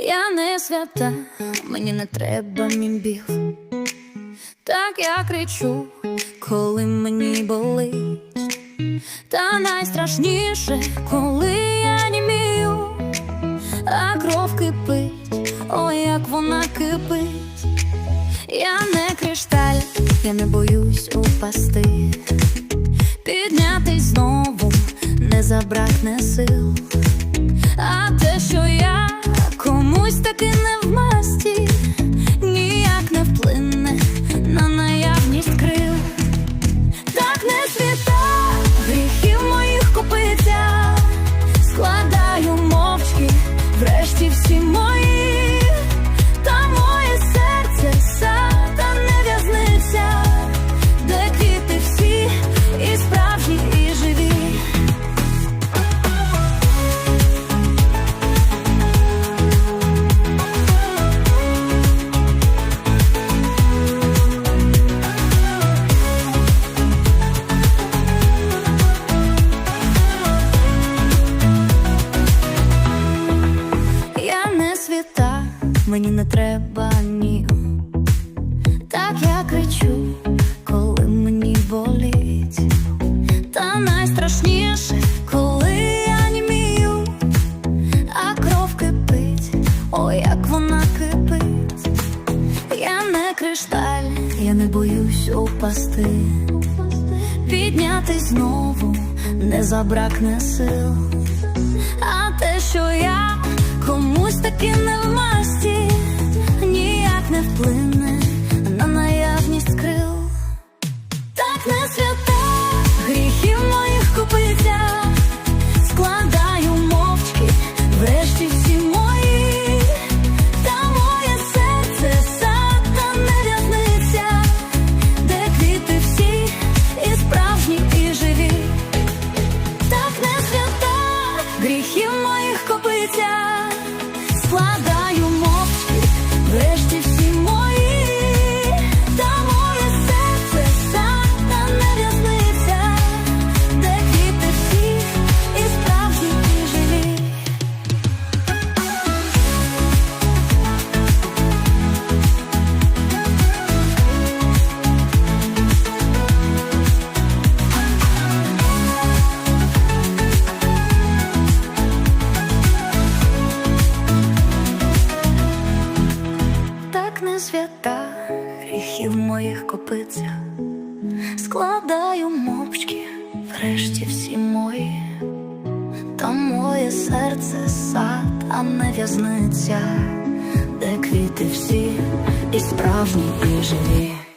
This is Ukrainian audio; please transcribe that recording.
Я не свята, мені не треба мімбів. Так я кричу, коли мені болить. Та найстрашніше, коли я німію, а кров кипить, ой, як вона кипить. Я не кришталь, я не боюсь упасти. Піднятись знову не забракне сил. А те, що я комусь таки не в масті, ніяк не вплине на наявність крил. Так не світа, гріхів моїх купиця, складаю мовчки, врешті всі мої, треба ні. Так я кричу, коли мені болить. Та найстрашніше, коли я німію, а кров кипить, ой, як вона кипить. Я не кришталь, я не боюсь упасти. Піднятись знову не забракне сил. А те, що я комусь таки не в масті, не вплине Так не свята гріхів моїх копицях, складаю мовчки, врешті всі мої, та моє серце сад, а не в'язниця, де квіти всі і справжні, і живі.